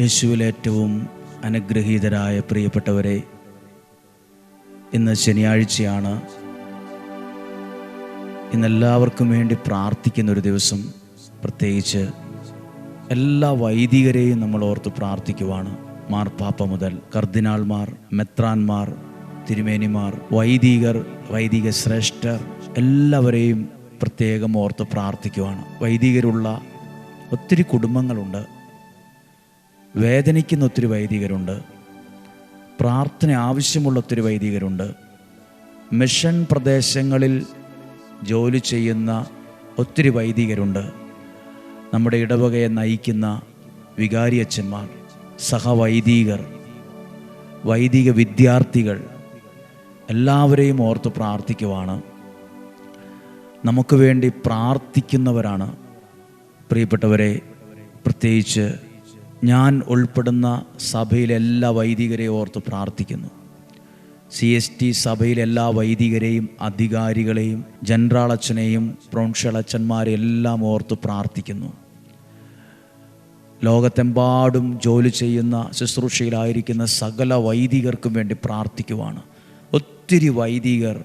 യേശുവിൽ ഏറ്റവും അനുഗ്രഹീതരായ പ്രിയപ്പെട്ടവരെ ഇന്ന് ശനിയാഴ്ചയാണ്. ഇന്നെല്ലാവർക്കും വേണ്ടി പ്രാർത്ഥിക്കുന്ന ഒരു ദിവസം പ്രത്യേകിച്ച് എല്ലാ വൈദികരെയും നമ്മൾ ഓർത്ത് പ്രാർത്ഥിക്കുവാണ്. മാർപ്പാപ്പ മുതൽ കർദിനാൾമാർ മെത്രാൻമാർ തിരുമേനിമാർ വൈദികർ വൈദിക ശ്രേഷ്ഠർ എല്ലാവരെയും പ്രത്യേകം ഓർത്ത് പ്രാർത്ഥിക്കുവാണ്. വൈദികരുള്ള ഒത്തിരി കുടുംബങ്ങളുണ്ട്. വേദനിക്കുന്ന ഒത്തിരി വൈദികരുണ്ട്. പ്രാർത്ഥന ആവശ്യമുള്ള ഒത്തിരി വൈദികരുണ്ട്. മിഷൻ പ്രദേശങ്ങളിൽ ജോലി ചെയ്യുന്ന ഒത്തിരി വൈദികരുണ്ട്. നമ്മുടെ ഇടവകയെ നയിക്കുന്ന വികാരി വികാരിയച്ഛന്മാർ സഹവൈദികർ വൈദിക വിദ്യാർത്ഥികൾ എല്ലാവരെയും ഓർത്ത് പ്രാർത്ഥിക്കുവാണ്. നമുക്ക് വേണ്ടി പ്രാർത്ഥിക്കുന്നവരാണ്. പ്രിയപ്പെട്ടവരെ പ്രത്യേകിച്ച് ഞാൻ ഉൾപ്പെടുന്ന സഭയിലെ എല്ലാ വൈദികരെയും ഓർത്ത് പ്രാർത്ഥിക്കുന്നു. സി എസ് ടി സഭയിലെ എല്ലാ വൈദികരെയും അധികാരികളെയും ജനറാളച്ചനെയും അച്ഛന്മാരെ എല്ലാം ഓർത്ത് പ്രാർത്ഥിക്കുന്നു. ലോകത്തെമ്പാടും ജോലി ചെയ്യുന്ന ശുശ്രൂഷയിലായിരിക്കുന്ന സകല വൈദികർക്കും വേണ്ടി പ്രാർത്ഥിക്കുവാണ്. ഒത്തിരി വൈദികർ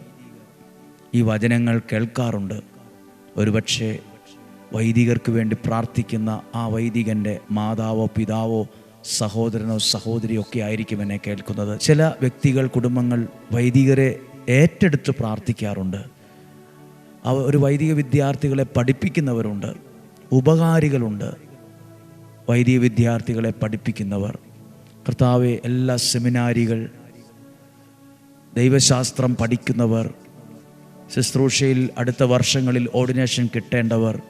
ഈ വചനങ്ങൾ കേൾക്കാറുണ്ട്. ഒരുപക്ഷെ വൈദികർക്ക് വേണ്ടി പ്രാർത്ഥിക്കുന്ന ആ വൈദികന്റെ മാതാവോ പിതാവോ സഹോദരനോ സഹോദരിയോ ഒക്കെ ആയിരിക്കും എന്നെ കേൾക്കുന്നത്. ചില വ്യക്തികൾ കുടുംബങ്ങൾ വൈദികരെ ഏറ്റെടുത്ത് പ്രാർത്ഥിക്കാറുണ്ട്. അവ ഒരു വൈദിക വിദ്യാർത്ഥികളെ പഠിപ്പിക്കുന്നവരുണ്ട്. ഉപകാരികളുണ്ട്. വൈദിക വിദ്യാർത്ഥികളെ പഠിപ്പിക്കുന്നവർ. കർത്താവെ എല്ലാ സെമിനാരികൾ ദൈവശാസ്ത്രം പഠിക്കുന്നവർ ശുശ്രൂഷയിൽ അടുത്ത വർഷങ്ങളിൽ ഓർഡിനേഷൻ കിട്ടേണ്ടവർ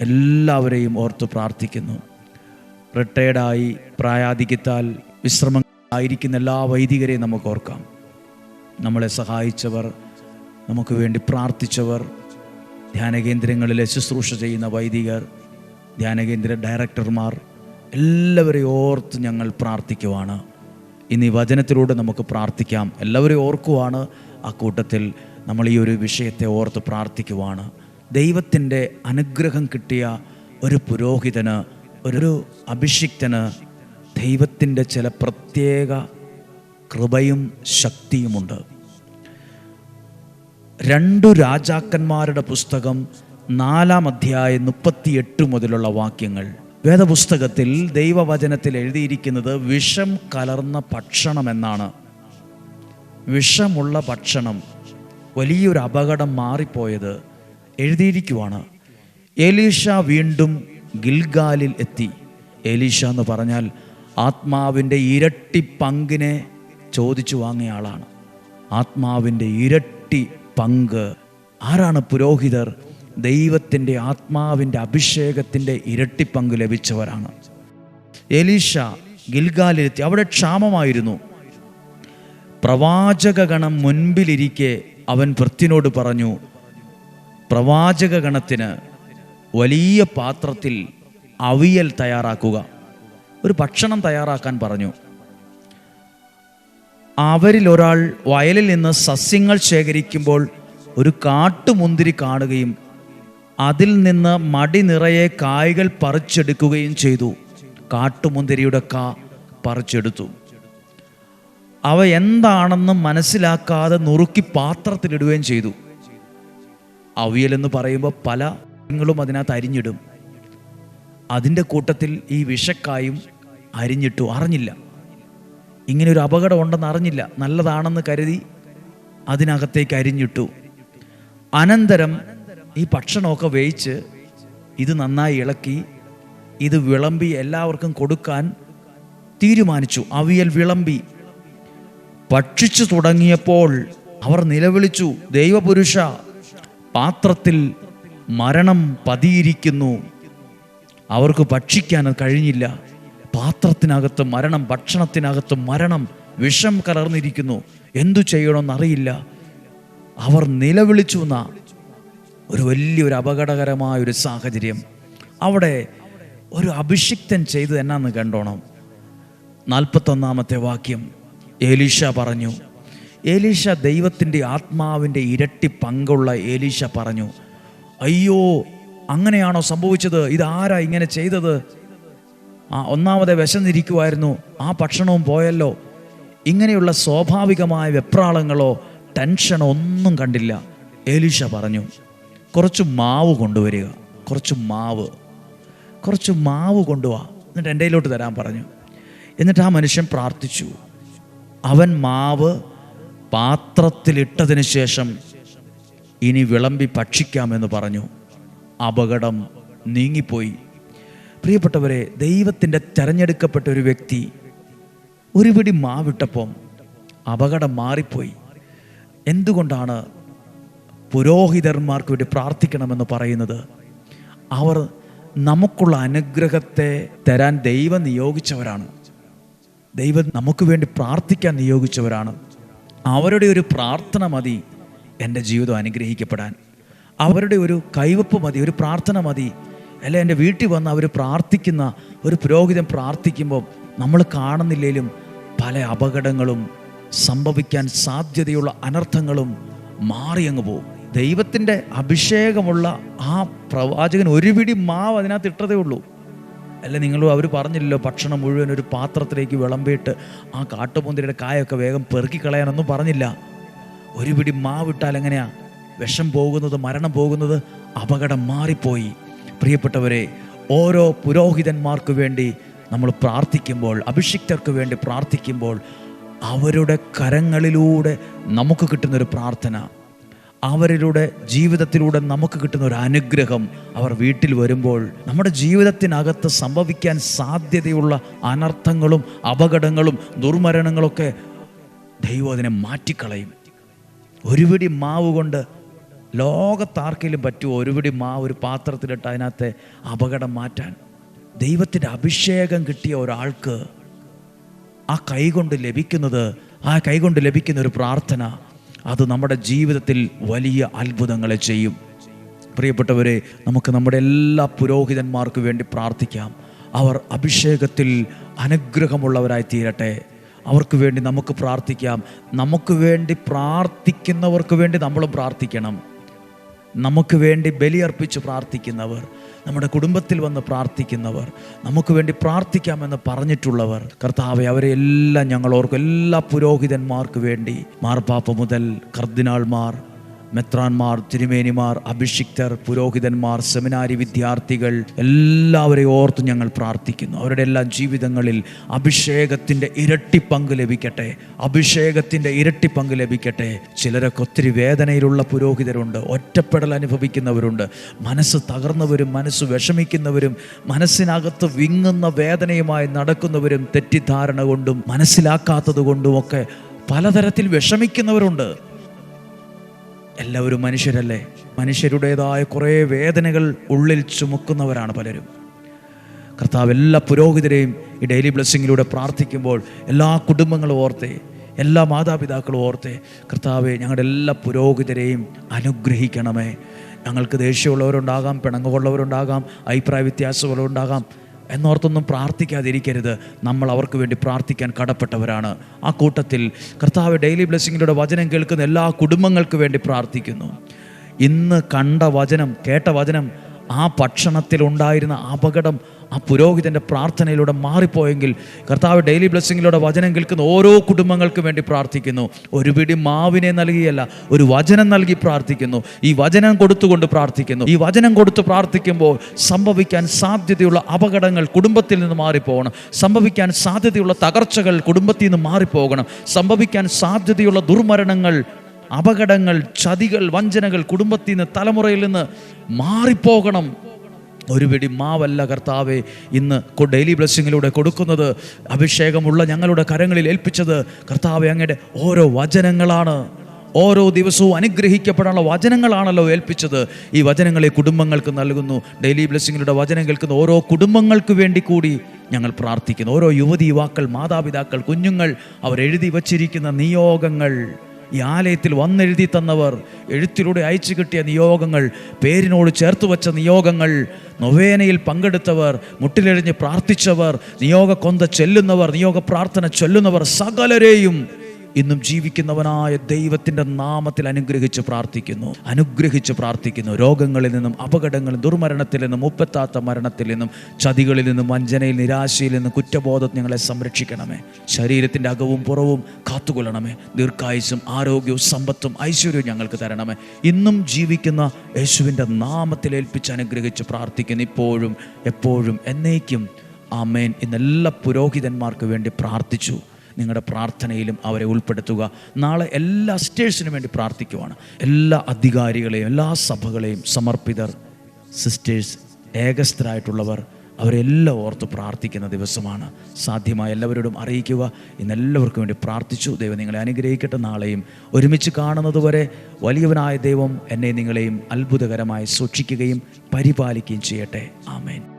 എല്ലാവരെയും ഓർത്ത് പ്രാർത്ഥിക്കുന്നു. റിട്ടയർഡായി പ്രായാധിക്യത്താൽ വിശ്രമങ്ങളായിരിക്കുന്ന എല്ലാ വൈദികരെയും നമുക്ക് ഓർക്കാം. നമ്മളെ സഹായിച്ചവർ നമുക്ക് വേണ്ടി പ്രാർത്ഥിച്ചവർ ധ്യാനകേന്ദ്രങ്ങളിലെ ശുശ്രൂഷ ചെയ്യുന്ന വൈദികർ ധ്യാനകേന്ദ്ര ഡയറക്ടർമാർ എല്ലാവരെയും ഓർത്ത് ഞങ്ങൾ പ്രാർത്ഥിക്കുവാണ്. ഇനി വചനത്തിലൂടെ നമുക്ക് പ്രാർത്ഥിക്കാം. എല്ലാവരെയും ഓർക്കുവാണ് ആ കൂട്ടത്തിൽ നമ്മൾ ഈ ഒരു വിഷയത്തെ ഓർത്ത് പ്രാർത്ഥിക്കുവാണ്. ദൈവത്തിന്റെ അനുഗ്രഹം കിട്ടിയ ഒരു പുരോഹിതന് ഒരു അഭിഷിക്തന് ദൈവത്തിന്റെ ചില പ്രത്യേക കൃപയും ശക്തിയുമുണ്ട്. രണ്ടു രാജാക്കന്മാരുടെ പുസ്തകം നാലാം അധ്യായം മുപ്പത്തിയെട്ട് മുതലുള്ള വാക്യങ്ങൾ. വേദപുസ്തകത്തിൽ ദൈവവചനത്തിൽ എഴുതിയിരിക്കുന്നത് വിഷം കലർന്ന ഭക്ഷണം എന്നാണ്. വിഷമുള്ള ഭക്ഷണം വലിയൊരു അപകടം മാറിപ്പോയത് എഴുതിയിരിക്കുവാണ്. എലീഷ വീണ്ടും ഗിൽഗാലിൽ എത്തി. എലീഷ എന്ന് പറഞ്ഞാൽ ആത്മാവിന്റെ ഇരട്ടി പങ്കിനെ ചോദിച്ചു വാങ്ങിയ ആളാണ്. ആത്മാവിന്റെ ഇരട്ടി പങ്ക്. ആരാണ് പുരോഹിതർ? ദൈവത്തിന്റെ ആത്മാവിന്റെ അഭിഷേകത്തിന്റെ ഇരട്ടി പങ്ക് ലഭിച്ചവരാണ്. എലീഷ ഗിൽഗാലിലെത്തി അവിടെ ക്ഷാമമായിരുന്നു. പ്രവാചകഗണം മുൻപിലിരിക്കെ അവൻ വൃത്തിനോട് പറഞ്ഞു പ്രവാചകഗണത്തിന് വലിയ പാത്രത്തിൽ അവിയൽ തയ്യാറാക്കുക. ഒരു ഭക്ഷണം തയ്യാറാക്കാൻ പറഞ്ഞു. അവരിൽ ഒരാൾ വയലിൽ നിന്ന് സസ്യങ്ങൾ ശേഖരിക്കുമ്പോൾ ഒരു കാട്ടുമുന്തിരി കാണുകയും അതിൽ നിന്ന് മടി നിറയെ കായ്കൾ പറിച്ചെടുക്കുകയും ചെയ്തു. കാട്ടുമുന്തിരിയുടെ കാ പറിച്ചെടുത്തു. അവ എന്താണെന്ന് മനസ്സിലാക്കാതെ നുറുക്കി പാത്രത്തിലിടുകയും ചെയ്തു. അവിയലെന്ന് പറയുമ്പോൾ പല ങ്ങളും അതിനകത്ത് അരിഞ്ഞിടും. അതിന്റെ കൂട്ടത്തിൽ ഈ വിഷക്കായും അരിഞ്ഞിട്ടു. അറിഞ്ഞില്ല. ഇങ്ങനെ ഒരു അപകടം ഉണ്ടെന്ന് അറിഞ്ഞില്ല. നല്ലതാണെന്ന് കരുതി അതിനകത്തേക്ക് അരിഞ്ഞിട്ടു. അനന്തരം ഈ ഭക്ഷണമൊക്കെ വേയിച്ച് ഇത് നന്നായി ഇളക്കി ഇത് വിളമ്പി എല്ലാവർക്കും കൊടുക്കാൻ തീരുമാനിച്ചു. അവിയൽ വിളമ്പി. ഭക്ഷിച്ചു തുടങ്ങിയപ്പോൾ അവർ നിലവിളിച്ചു ദൈവപുരുഷ പാത്രത്തിൽ മരണം പതിയിരിക്കുന്നു. അവർക്ക് ഭക്ഷിക്കാൻ കഴിഞ്ഞില്ല. പാത്രത്തിനകത്ത് മരണം ഭക്ഷണത്തിനകത്ത് മരണം വിഷം കലർന്നിരിക്കുന്നു. എന്തു ചെയ്യണമെന്നറിയില്ല. അവർ നിലവിളിച്ചു എന്ന. ഒരു വലിയൊരു അപകടകരമായ ഒരു സാഹചര്യം. അവിടെ ഒരു അഭിഷിക്തൻ ചെയ്തു എന്നാന്ന് കണ്ടോണം. നാൽപ്പത്തൊന്നാമത്തെ വാക്യം. ഏലീഷ പറഞ്ഞു ഏലീഷ ദൈവത്തിന്റെ ആത്മാവിന്റെ ഇരട്ടി പങ്കുള്ള ഏലീഷ പറഞ്ഞു അയ്യോ അങ്ങനെയാണോ സംഭവിച്ചത്? ഇതാരാ ഇങ്ങനെ ചെയ്തത്? ആ ഒന്നാമതെ വിശന്നിരിക്കുമായിരുന്നു ആ ഭക്ഷണവും പോയല്ലോ. ഇങ്ങനെയുള്ള സ്വാഭാവികമായ വെപ്രാളങ്ങളോ ടെൻഷനോ ഒന്നും കണ്ടില്ല. എലീഷ പറഞ്ഞു കുറച്ച് മാവ് കൊണ്ടുവരിക കുറച്ച് മാവ് കുറച്ച് മാവ് കൊണ്ടുവാ. എന്നിട്ട് എന്റെ തരാൻ പറഞ്ഞു. എന്നിട്ട് ആ മനുഷ്യൻ പ്രാർത്ഥിച്ചു അവൻ മാവ് പാത്രത്തിലിട്ടതിന് ശേഷം ഇനി വിളമ്പി ഭക്ഷിക്കാമെന്ന് പറഞ്ഞു. അപകടം നീങ്ങിപ്പോയി. പ്രിയപ്പെട്ടവരെ ദൈവത്തിന്റെ തെരഞ്ഞെടുക്കപ്പെട്ട ഒരു വ്യക്തി ഒരു പിടി മാവിട്ടപ്പം അപകടം മാറിപ്പോയി. എന്തുകൊണ്ടാണ് പുരോഹിതന്മാർക്ക് വേണ്ടി പ്രാർത്ഥിക്കണമെന്ന് പറയുന്നത്? അവർ നമുക്കുള്ള അനുഗ്രഹത്തെ തരാൻ ദൈവം നിയോഗിച്ചവരാണ്. ദൈവം നമുക്ക് വേണ്ടി പ്രാർത്ഥിക്കാൻ നിയോഗിച്ചവരാണ്. അവരുടെ ഒരു പ്രാർത്ഥന മതി എന്റെ ജീവിതം അനുഗ്രഹിക്കപ്പെടാൻ. അവരുടെ ഒരു കൈവപ്പ് മതി ഒരു പ്രാർത്ഥന മതി. അല്ലെ എന്റെ വീട്ടിൽ വന്ന് അവർ പ്രാർത്ഥിക്കുന്ന ഒരു പുരോഹിതൻ പ്രാർത്ഥിക്കുമ്പോൾ നമ്മൾ കാണുന്നില്ലെങ്കിലും പല അപകടങ്ങളും സംഭവിക്കാൻ സാധ്യതയുള്ള അനർത്ഥങ്ങളും മാറിയങ്ങ് പോകും. ദൈവത്തിന്റെ അഭിഷേകമുള്ള ആ പ്രവാചകൻ ഒരു പിടി മാവ് അതിനകത്ത് ഇട്ടതേ ഉള്ളൂ. അല്ല നിങ്ങൾ അവർ പറഞ്ഞില്ലല്ലോ ഭക്ഷണം മുഴുവൻ ഒരു പാത്രത്തിലേക്ക് വിളമ്പിയിട്ട് ആ കാട്ടുപൂന്തിരിയുടെ കായൊക്കെ വേഗം പെറുക്കി കളയാനൊന്നും പറഞ്ഞില്ല. ഒരു പിടി മാവിട്ടാൽ എങ്ങനെയാ? വിഷം പോകുന്നത് മരണം പോകുന്നത് അപകടം മാറിപ്പോയി. പ്രിയപ്പെട്ടവരെ ഓരോ പുരോഹിതന്മാർക്ക് വേണ്ടി നമ്മൾ പ്രാർത്ഥിക്കുമ്പോൾ അഭിഷിക്തർക്ക് വേണ്ടി പ്രാർത്ഥിക്കുമ്പോൾ അവരുടെ കരങ്ങളിലൂടെ നമുക്ക് കിട്ടുന്നൊരു പ്രാർത്ഥന. അവരുടെ ജീവിതത്തിലൂടെ നമുക്ക് കിട്ടുന്ന ഒരു അനുഗ്രഹം അവർ വീട്ടിൽ വരുമ്പോൾ നമ്മുടെ ജീവിതത്തിനകത്ത് സംഭവിക്കാൻ സാധ്യതയുള്ള അനർത്ഥങ്ങളും അപകടങ്ങളും ദുർമരണങ്ങളൊക്കെ ദൈവം അതിനെ മാറ്റിക്കളയും. ഒരുപിടി മാവ് കൊണ്ട് ലോകത്താർക്കെങ്കിലും പറ്റുമോ? ഒരുപിടി മാവ് ഒരു പാത്രത്തിലിട്ട് അതിനകത്തെ അപകടം മാറ്റാൻ. ദൈവത്തിന്റെ അഭിഷേകം കിട്ടിയ ഒരാൾക്ക് ആ കൈകൊണ്ട് ലഭിക്കുന്നത് ആ കൈകൊണ്ട് ലഭിക്കുന്ന ഒരു പ്രാർത്ഥന അത് നമ്മുടെ ജീവിതത്തിൽ വലിയ അത്ഭുതങ്ങളെ ചെയ്യും. പ്രിയപ്പെട്ടവരെ നമുക്ക് നമ്മുടെ എല്ലാ പുരോഹിതന്മാർക്ക് വേണ്ടി പ്രാർത്ഥിക്കാം. അവർ അഭിഷേകത്തിൽ അനുഗ്രഹമുള്ളവരായി തീരട്ടെ അവർക്ക് വേണ്ടി നമുക്ക് പ്രാർത്ഥിക്കാം. നമുക്ക് വേണ്ടി പ്രാർത്ഥിക്കുന്നവർക്ക് വേണ്ടി നമ്മളും പ്രാർത്ഥിക്കണം. നമുക്ക് വേണ്ടി ബലിയർപ്പിച്ച് പ്രാർത്ഥിക്കുന്നവർ നമ്മുടെ കുടുംബത്തിൽ വന്ന് പ്രാർത്ഥിക്കുന്നവർ നമുക്ക് വേണ്ടി പ്രാർത്ഥിക്കാമെന്ന് പറഞ്ഞിട്ടുള്ളവർ കർത്താവെ അവരെ എല്ലാം ഞങ്ങൾ ഓർക്കും. എല്ലാ പുരോഹിതന്മാർക്ക് വേണ്ടി മാർപ്പാപ്പ മുതൽ കർദിനാൾമാർ മെത്രാന്മാർ തിരുമേനിമാർ അഭിഷിക്തർ പുരോഹിതന്മാർ സെമിനാരി വിദ്യാർത്ഥികൾ എല്ലാവരെയും ഓർത്ത് ഞങ്ങൾ പ്രാർത്ഥിക്കുന്നു. അവരുടെ എല്ലാ ജീവിതങ്ങളിൽ അഭിഷേകത്തിന്റെ ഇരട്ടി പങ്ക് ലഭിക്കട്ടെ. അഭിഷേകത്തിന്റെ ഇരട്ടി പങ്ക് ലഭിക്കട്ടെ. ചിലരൊക്കെ ഒത്തിരി വേദനയിലുള്ള പുരോഹിതരുണ്ട് ഒറ്റപ്പെടൽ അനുഭവിക്കുന്നവരുണ്ട്. മനസ്സ് തകർന്നവരും മനസ്സ് വിഷമിക്കുന്നവരും മനസ്സിനകത്ത് വിങ്ങുന്ന വേദനയുമായി നടക്കുന്നവരും തെറ്റിദ്ധാരണ കൊണ്ടും മനസ്സിലാക്കാത്തത് കൊണ്ടും ഒക്കെ പലതരത്തിൽ വിഷമിക്കുന്നവരുണ്ട്. എല്ലാവരും മനുഷ്യരല്ലേ? മനുഷ്യരുടേതായ കുറേ വേദനകൾ ഉള്ളിൽ ചുമക്കുന്നവരാണ് പലരും. കർത്താവ് എല്ലാ പുരോഹിതരെയും ഈ ഡെയിലി ബ്ലെസ്സിങ്ങിലൂടെ പ്രാർത്ഥിക്കുമ്പോൾ എല്ലാ കുടുംബങ്ങളും ഓർത്തെ എല്ലാ മാതാപിതാക്കളും ഓർത്തെ കർത്താവെ ഞങ്ങളുടെ എല്ലാ പുരോഹിതരെയും അനുഗ്രഹിക്കണമേ. ഞങ്ങൾക്ക് ദേഷ്യമുള്ളവരുണ്ടാകാം പിണങ്ങുള്ളവരുണ്ടാകാം അഭിപ്രായ വ്യത്യാസങ്ങളുണ്ടാകാം എന്നോർത്തൊന്നും പ്രാർത്ഥിക്കാതിരിക്കരുത്. നമ്മൾ അവർക്ക് വേണ്ടി പ്രാർത്ഥിക്കാൻ കടപ്പെട്ടവരാണ്. ആ കൂട്ടത്തിൽ കർത്താവ് ഡെയിലി ബ്ലെസ്സിങ്ങിലൂടെ വചനം കേൾക്കുന്ന എല്ലാ കുടുംബങ്ങൾക്ക് വേണ്ടി പ്രാർത്ഥിക്കുന്നു. ഇന്ന് കണ്ട വചനം കേട്ട വചനം ആ ഭക്ഷണത്തിൽ ഉണ്ടായിരുന്ന അപകടം ആ പുരോഹിതന്റെ പ്രാർത്ഥനയിലൂടെ മാറിപ്പോയെങ്കിൽ കർത്താവ് ഡെയിലി ബ്ലെസ്സിങ്ങിലൂടെ വചനം കേൾക്കുന്ന ഓരോ കുടുംബങ്ങൾക്ക് വേണ്ടി പ്രാർത്ഥിക്കുന്നു. ഒരു പിടി മാവിനെ നൽകിയല്ല ഒരു വചനം നൽകി പ്രാർത്ഥിക്കുന്നു. ഈ വചനം കൊടുത്തുകൊണ്ട് പ്രാർത്ഥിക്കുന്നു. ഈ വചനം കൊടുത്ത് പ്രാർത്ഥിക്കുമ്പോൾ സംഭവിക്കാൻ സാധ്യതയുള്ള അപകടങ്ങൾ കുടുംബത്തിൽ നിന്ന് മാറിപ്പോകണം. സംഭവിക്കാൻ സാധ്യതയുള്ള തകർച്ചകൾ കുടുംബത്തിൽ നിന്ന് മാറിപ്പോകണം. സംഭവിക്കാൻ സാധ്യതയുള്ള ദുർമരണങ്ങൾ അപകടങ്ങൾ ചതികൾ വഞ്ചനകൾ കുടുംബത്തിൽ നിന്ന് തലമുറയിൽ നിന്ന് മാറിപ്പോകണം. ഒരു പിടി മാവല്ല കർത്താവെ ഇന്ന് ഡെയിലി ബ്ലെസ്സിങ്ങിലൂടെ കൊടുക്കുന്നത് അഭിഷേകമുള്ള ഞങ്ങളുടെ കരങ്ങളിൽ ഏൽപ്പിച്ചത് കർത്താവെ അങ്ങയുടെ ഓരോ വചനങ്ങളാണ്. ഓരോ ദിവസവും അനുഗ്രഹിക്കപ്പെടാനുള്ള വചനങ്ങളാണല്ലോ ഏൽപ്പിച്ചത്. ഈ വചനങ്ങളെ കുടുംബങ്ങൾക്ക് നൽകുന്നു. ഡെയിലി ബ്ലെസ്സിങ്ങിലൂടെ വചനം കേൾക്കുന്ന ഓരോ കുടുംബങ്ങൾക്ക് വേണ്ടി കൂടി ഞങ്ങൾ പ്രാർത്ഥിക്കുന്നു. ഓരോ യുവതി യുവാക്കൾ മാതാപിതാക്കൾ കുഞ്ഞുങ്ങൾ അവരെഴുതി വച്ചിരിക്കുന്ന നിയോഗങ്ങൾ. ഈ ആലയത്തിൽ വന്നെഴുതി തന്നവർ എഴുത്തിലൂടെ അയച്ചു കിട്ടിയ നിയോഗങ്ങൾ പേരിനോട് ചേർത്ത് വച്ച നിയോഗങ്ങൾ നൊവേനയിൽ പങ്കെടുത്തവർ മുട്ടിലെഴിഞ്ഞ് പ്രാർത്ഥിച്ചവർ നിയോഗ കൊന്ത ചെല്ലുന്നവർ നിയോഗ പ്രാർത്ഥന ചൊല്ലുന്നവർ സകലരെയും ഇന്നും ജീവിക്കുന്നവനായ ദൈവത്തിന്റെ നാമത്തിൽ അനുഗ്രഹിച്ച് പ്രാർത്ഥിക്കുന്നു. അനുഗ്രഹിച്ച് പ്രാർത്ഥിക്കുന്നു. രോഗങ്ങളിൽ നിന്നും അപകടങ്ങളിൽ ദുർമരണത്തിൽ നിന്നും മുപ്പത്താത്ത മരണത്തിൽ നിന്നും ചതികളിൽ നിന്നും വഞ്ചനയിൽ നിരാശയിൽ നിന്നും കുറ്റബോധം ഞങ്ങളെ സംരക്ഷിക്കണമേ. ശരീരത്തിന്റെ അകവും പുറവും കാത്തുകൊള്ളണമേ. ദീർഘായുസും ആരോഗ്യവും സമ്പത്തും ഐശ്വര്യവും ഞങ്ങൾക്ക് തരണമേ. ഇന്നും ജീവിക്കുന്ന യേശുവിന്റെ നാമത്തിൽ ഏൽപ്പിച്ച് അനുഗ്രഹിച്ച് പ്രാർത്ഥിക്കുന്നു. ഇപ്പോഴും എപ്പോഴും എന്നേക്കും. ആമേൻ. ഇന്നെല്ലാ പുരോഹിതന്മാർക്ക് വേണ്ടി പ്രാർത്ഥിച്ചു. നിങ്ങളുടെ പ്രാർത്ഥനയിലും അവരെ ഉൾപ്പെടുത്തുക. നാളെ എല്ലാ സ്റ്റേഴ്സിനും വേണ്ടി പ്രാർത്ഥിക്കുവാണ്. എല്ലാ അധികാരികളെയും എല്ലാ സഭകളെയും സമർപ്പിതർ സിസ്റ്റേഴ്സ് ഏകസ്ഥരായിട്ടുള്ളവർ അവരെല്ലാം ഓർത്ത് പ്രാർത്ഥിക്കുന്ന ദിവസമാണ്. സാധ്യമായ എല്ലാവരോടും അറിയിക്കുക. ഇന്നെല്ലാവർക്കും വേണ്ടി പ്രാർത്ഥിച്ചു. ദൈവം നിങ്ങളെ അനുഗ്രഹിക്കട്ടെ. നാളെയും ഒരുമിച്ച് കാണുന്നതുവരെ വലിയവനായ ദൈവം എന്നെ നിങ്ങളെയും അത്ഭുതകരമായി സൂക്ഷിക്കുകയും പരിപാലിക്കുകയും ചെയ്യട്ടെ. ആമേൻ.